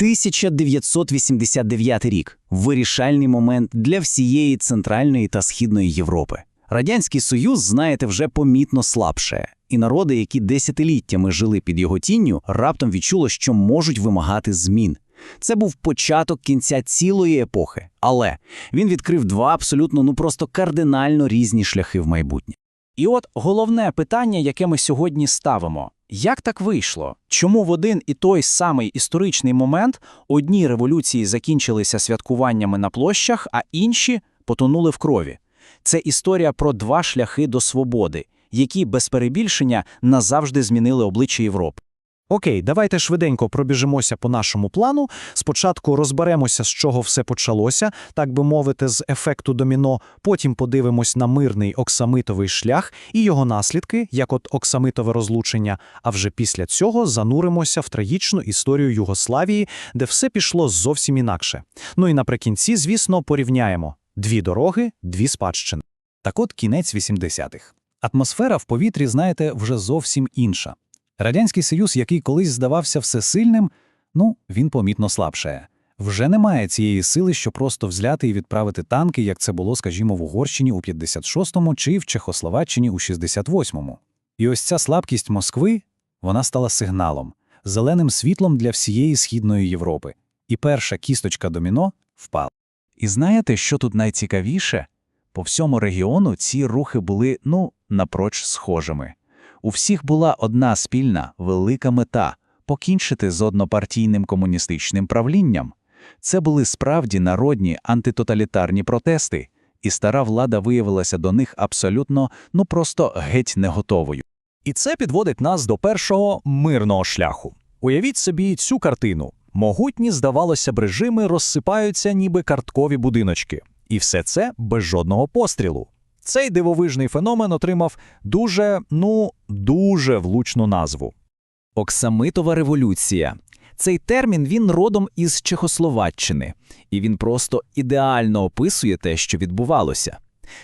1989 рік вирішальний момент для всієї Центральної та Східної Європи. Радянський Союз, знаєте, вже помітно слабше, і народи, які десятиліттями жили під його тінню, раптом відчуло, що можуть вимагати змін. Це був початок кінця цілої епохи, але він відкрив два абсолютно ну просто кардинально різні шляхи в майбутнє. І от головне питання, яке ми сьогодні ставимо: як так вийшло? Чому в один і той самий історичний момент одні революції закінчилися святкуваннями на площах, а інші потонули в крові? Це історія про два шляхи до свободи, які без перебільшення назавжди змінили обличчя Європи. Окей, давайте швиденько пробіжимося по нашому плану. Спочатку розберемося, з чого все почалося, так би мовити, з ефекту доміно. Потім подивимось на мирний оксамитовий шлях і його наслідки, як от оксамитове розлучення. А вже після цього зануримося в трагічну історію Югославії, де все пішло зовсім інакше. Ну і наприкінці, звісно, порівняємо дві дороги, дві спадщини. Так от кінець 80-х. Атмосфера в повітрі, знаєте, вже зовсім інша. Радянський Союз, який колись здавався всесильним, ну, він помітно слабшає. Вже немає цієї сили, що просто взяти і відправити танки, як це було, скажімо, в Угорщині у 56-му чи в Чехословаччині у 68-му. І ось ця слабкість Москви, вона стала сигналом, зеленим світлом для всієї Східної Європи. І перша кісточка доміно впала. І знаєте, що тут найцікавіше? По всьому регіону ці рухи були, ну, напроч схожими. У всіх була одна спільна велика мета покінчити з однопартійним комуністичним правлінням. Це були справді народні антитоталітарні протести, і стара влада виявилася до них абсолютно, ну просто геть не готовою. І це підводить нас до першого мирного шляху. Уявіть собі цю картину. Могутні, здавалося б, режими розсипаються, ніби карткові будиночки. І все це без жодного пострілу. Цей дивовижний феномен отримав дуже, ну, дуже влучну назву. Оксамитова революція. Цей термін він родом із Чехословаччини, і він просто ідеально описує те, що відбувалося.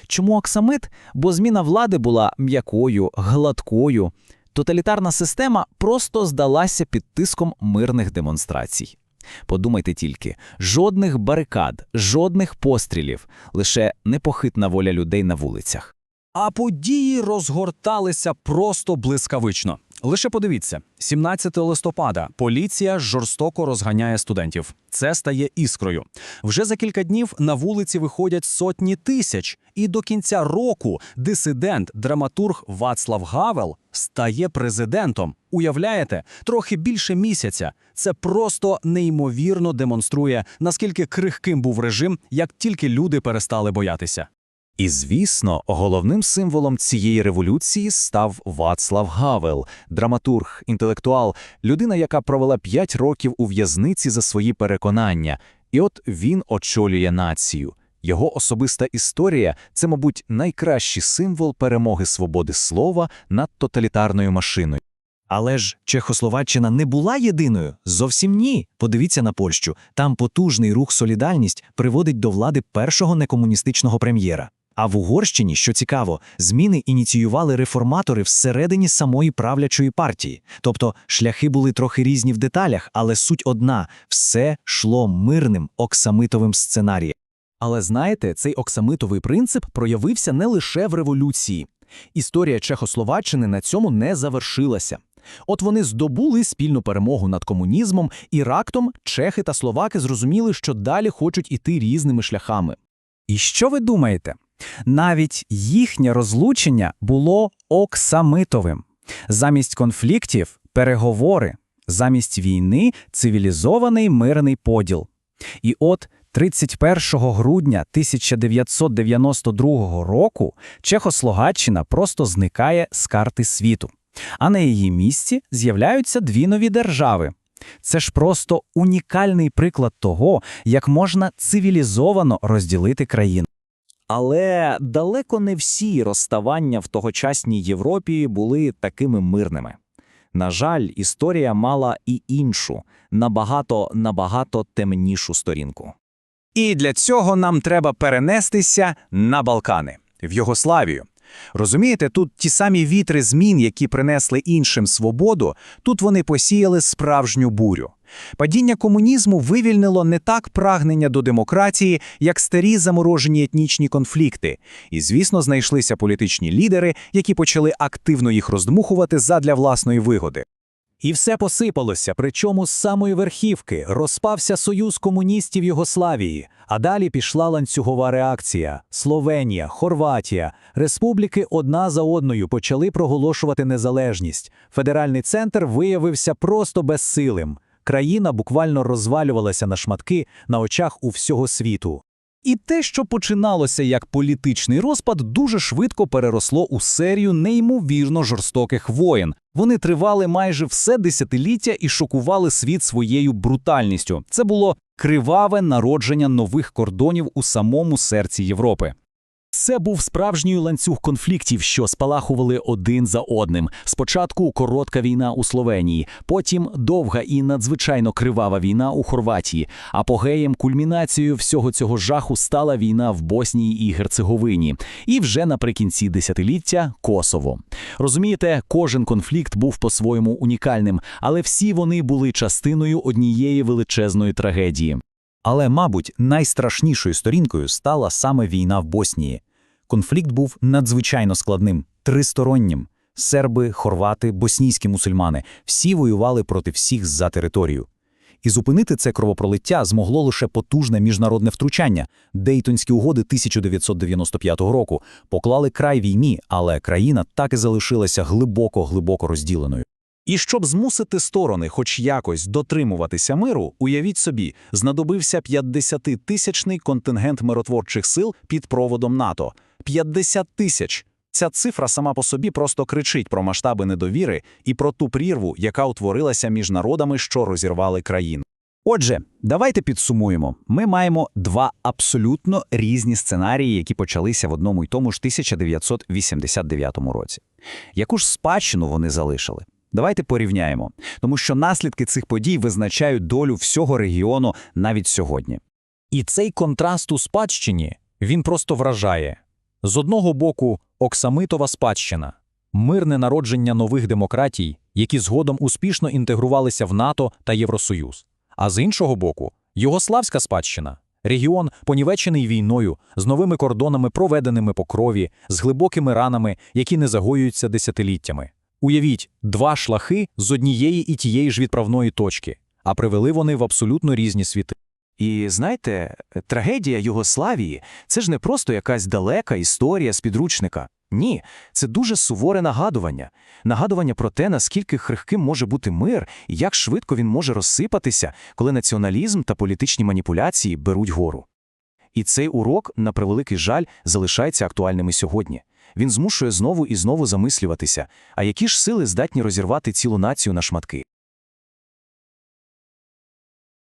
Чому оксамит? Бо зміна влади була м'якою, гладкою. Тоталітарна система просто здалася під тиском мирних демонстрацій. Подумайте тільки: жодних барикад, жодних пострілів, лише непохитна воля людей на вулицях. А події розгорталися просто блискавично. Лише подивіться, 17 листопада поліція жорстоко розганяє студентів. Це стає іскрою. Вже за кілька днів на вулиці виходять сотні тисяч, і до кінця року дисидент, драматург Вацлав Гавел стає президентом. Уявляєте, трохи більше місяця. Це просто неймовірно демонструє, наскільки крихким був режим, як тільки люди перестали боятися. І, звісно, головним символом цієї революції став Вацлав Гавел, драматург, інтелектуал, людина, яка провела п'ять років у в'язниці за свої переконання. І от він очолює націю. Його особиста історія це, мабуть, найкращий символ перемоги свободи слова над тоталітарною машиною. Але ж Чехословаччина не була єдиною. Зовсім ні. Подивіться на Польщу. Там потужний рух Солідарність приводить до влади першого некомуністичного прем'єра. А в Угорщині, що цікаво, зміни ініціювали реформатори всередині самої правлячої партії. Тобто шляхи були трохи різні в деталях, але суть одна все йшло мирним оксамитовим сценарієм. Але знаєте, цей оксамитовий принцип проявився не лише в революції. Історія Чехословаччини на цьому не завершилася. От вони здобули спільну перемогу над комунізмом, і рактом чехи та словаки зрозуміли, що далі хочуть іти різними шляхами. І що ви думаєте? Навіть їхнє розлучення було оксамитовим. Замість конфліктів переговори, замість війни цивілізований мирний поділ. І от 31 грудня 1992 року Чехословаччина просто зникає з карти світу, а на її місці з'являються дві нові держави. Це ж просто унікальний приклад того, як можна цивілізовано розділити країну. Але далеко не всі розставання в тогочасній Європі були такими мирними. На жаль, історія мала і іншу, набагато набагато темнішу сторінку. І для цього нам треба перенестися на Балкани, в Югославію. Розумієте, тут ті самі вітри змін, які принесли іншим свободу, тут вони посіяли справжню бурю. Падіння комунізму вивільнило не так прагнення до демократії, як старі заморожені етнічні конфлікти. І, звісно, знайшлися політичні лідери, які почали активно їх роздмухувати задля власної вигоди. І все посипалося, причому з самої верхівки розпався союз комуністів Югославії, а далі пішла ланцюгова реакція. Словенія, Хорватія, республіки одна за одною почали проголошувати незалежність. Федеральний центр виявився просто безсилим. Країна буквально розвалювалася на шматки на очах у всього світу. І те, що починалося як політичний розпад, дуже швидко переросло у серію неймовірно жорстоких воєн. Вони тривали майже все десятиліття і шокували світ своєю брутальністю. Це було криваве народження нових кордонів у самому серці Європи. Це був справжній ланцюг конфліктів, що спалахували один за одним. Спочатку коротка війна у Словенії, потім довга і надзвичайно кривава війна у Хорватії. Апогеєм, кульмінацією всього цього жаху стала війна в Боснії і Герцеговині. І вже наприкінці десятиліття Косово. Розумієте, кожен конфлікт був по-своєму унікальним, але всі вони були частиною однієї величезної трагедії. Але, мабуть, найстрашнішою сторінкою стала саме війна в Боснії. Конфлікт був надзвичайно складним, тристороннім. Серби, хорвати, боснійські мусульмани – всі воювали проти всіх за територію. І зупинити це кровопролиття змогло лише потужне міжнародне втручання. Дейтонські угоди 1995 року поклали край війні, але країна так і залишилася глибоко-глибоко розділеною. І щоб змусити сторони хоч якось дотримуватися миру, уявіть собі, знадобився 50-тисячний контингент миротворчих сил під проводом НАТО. 50 тисяч! Ця цифра сама по собі просто кричить про масштаби недовіри і про ту прірву, яка утворилася між народами, що розірвали країну. Отже, давайте підсумуємо. Ми маємо два абсолютно різні сценарії, які почалися в одному й тому ж 1989 році. Яку ж спадщину вони залишили? Давайте порівняємо, тому що наслідки цих подій визначають долю всього регіону навіть сьогодні. І цей контраст у спадщині, він просто вражає. З одного боку, оксамитова спадщина, мирне народження нових демократій, які згодом успішно інтегрувалися в НАТО та Євросоюз. А з іншого боку, югославська спадщина, регіон, понівечений війною, з новими кордонами, проведеними по крові, з глибокими ранами, які не загоюються десятиліттями. Уявіть, два шлахи з однієї і тієї ж відправної точки, а привели вони в абсолютно різні світи. І знаєте, трагедія Югославії це ж не просто якась далека історія з підручника. Ні, це дуже суворе нагадування. Нагадування про те, наскільки хрихким може бути мир і як швидко він може розсипатися, коли націоналізм та політичні маніпуляції беруть гору. І цей урок, на превеликий жаль, залишається актуальним і сьогодні. Він змушує знову і знову замислюватися, а які ж сили здатні розірвати цілу націю на шматки.